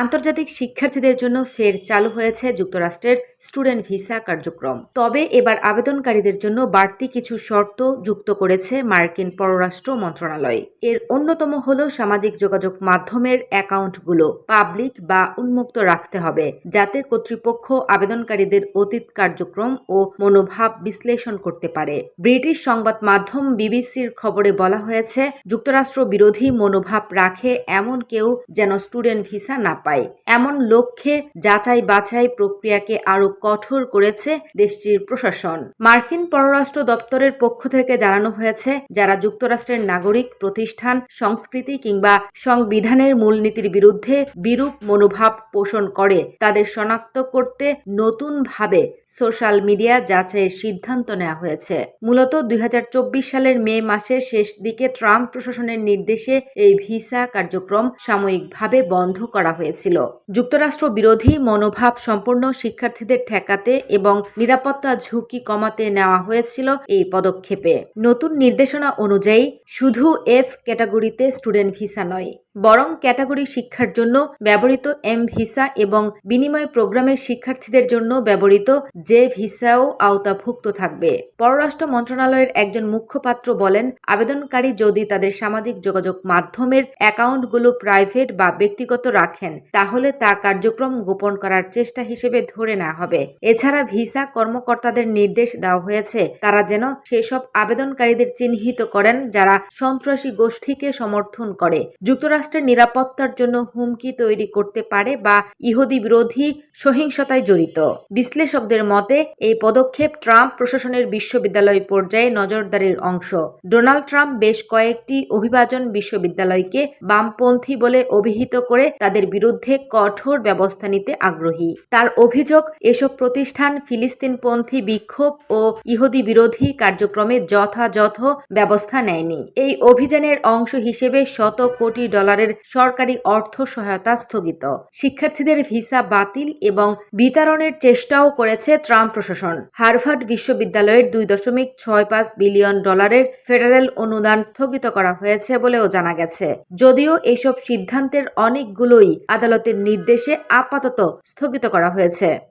আন্তর্জাতিক শিক্ষার্থীদের জন্য ফের চালু হয়েছে যুক্তরাষ্ট্রের স্টুডেন্ট ভিসা কার্যক্রম। তবে এবার আবেদনকারীদের জন্য বাড়তি কিছু শর্ত যুক্ত করেছে মার্কিন পররাষ্ট্র মন্ত্রণালয়। এর অন্যতম হল সামাজিক যোগাযোগ মাধ্যমের অ্যাকাউন্টগুলো পাবলিক বা উন্মুক্ত রাখতে হবে, যাতে কর্তৃপক্ষ আবেদনকারীদের অতীত কার্যক্রম ও মনোভাব বিশ্লেষণ করতে পারে। ব্রিটিশ সংবাদ মাধ্যম বিবিসির খবরে বলা হয়েছে, যুক্তরাষ্ট্র বিরোধী মনোভাব রাখে এমন কেউ যেন স্টুডেন্ট ভিসা না পায়। এমন লক্ষ্যে যাচাই বাছাই প্রক্রিয়াকে আরও কঠোর করেছে দেশটির প্রশাসন। মার্কিন পররাষ্ট্র দপ্তরের পক্ষ থেকে জানানো হয়েছে, যারা যুক্তরাষ্ট্রের নাগরিক, প্রতিষ্ঠান, সংস্কৃতি কিংবা সংবিধানের মূলনীতির বিরুদ্ধে বিরূপ মনোভাব পোষণ করে, তাদের শনাক্ত করতে নতুনভাবে সোশ্যাল মিডিয়া যাচাইয়ের সিদ্ধান্ত নেওয়া হয়েছে। মূলত দুই হাজার চব্বিশ সালের মে মাসের শেষ দিকে ট্রাম্প প্রশাসনের নির্দেশে এই ভিসা কার্যক্রম সাময়িকভাবে বন্ধ করা হয়েছিল। যুক্তরাষ্ট্র বিরোধী মনোভাব সম্পন্ন শিক্ষার্থীদের ঠেকাতে এবং নিরাপত্তা ঝুঁকি কমাতে নেওয়া হয়েছিল এই পদক্ষেপে। নতুন নির্দেশনা অনুযায়ী, শুধু এফ ক্যাটাগরিতে স্টুডেন্ট ভিসা নয়। বরং ক্যাটাগরি শিক্ষার জন্য ব্যবহৃত এম ভিসা এবং বিনিময় প্রোগ্রামের শিক্ষার্থীদের জন্য ব্যবহৃত জে ভিসাও আওতাভুক্ত থাকবে। পররাষ্ট্র মন্ত্রণালয়ের একজন মুখপাত্র বলেন, আবেদনকারী যদি তাদের সামাজিক যোগাযোগ মাধ্যমের অ্যাকাউন্টগুলো প্রাইভেট বা ব্যক্তিগত রাখেন, তাহলে তা কার্যক্রম গোপন করার চেষ্টা হিসেবে ধরে নেওয়া হবে। এছাড়া ভিসা কর্মকর্তাদের নির্দেশ দেওয়া হয়েছে, তারা যেন সেসব আবেদনকারীদের চিহ্নিত করেন যারা সন্ত্রাসী গোষ্ঠীকে সমর্থন করে। যুক্তরাষ্ট্রের নিরাপত্তার জন্য হুমকি তৈরি করতে পারে বা ইহুদি বিরোধী সহিংসতায় জড়িত। বিশ্লেষকদের মতে, এই পদক্ষেপ ট্রাম্প প্রশাসনের বিশ্ববিদ্যালয় পর্যায়ে নজরদারির অংশ। ডোনাল্ড ট্রাম্প বেশ কয়েকটি অভিবাজন বিশ্ববিদ্যালয়কে বামপন্থী বলে অভিহিত করে তাদের বিরুদ্ধে কঠোর ব্যবস্থা নিতে আগ্রহী। তার অভিযোগ, এসব প্রতিষ্ঠান ফিলিস্তিনপন্থী বিক্ষোভ ও ইহুদি বিরোধী কার্যক্রমে যথাযথ ব্যবস্থা নেয়নি। এই অভিযানের অংশ হিসেবে শত কোটি ডলারের সরকারি অর্থ সহায়তা স্থগিত। শিক্ষার্থীদের ভিসা বাতিল এবং বিতরণের চেষ্টাও করেছে ট্রাম্প প্রশাসন। হার্ভার্ড বিশ্ববিদ্যালয়ের দুই দশমিক ছয় পাঁচ বিলিয়ন ডলারের ফেডারেল অনুদান স্থগিত করা হয়েছে বলেও জানা গেছে। যদিও এসব সিদ্ধান্তের অনেকগুলোই আদালতের নির্দেশে আপাতত স্থগিত করা হয়েছে।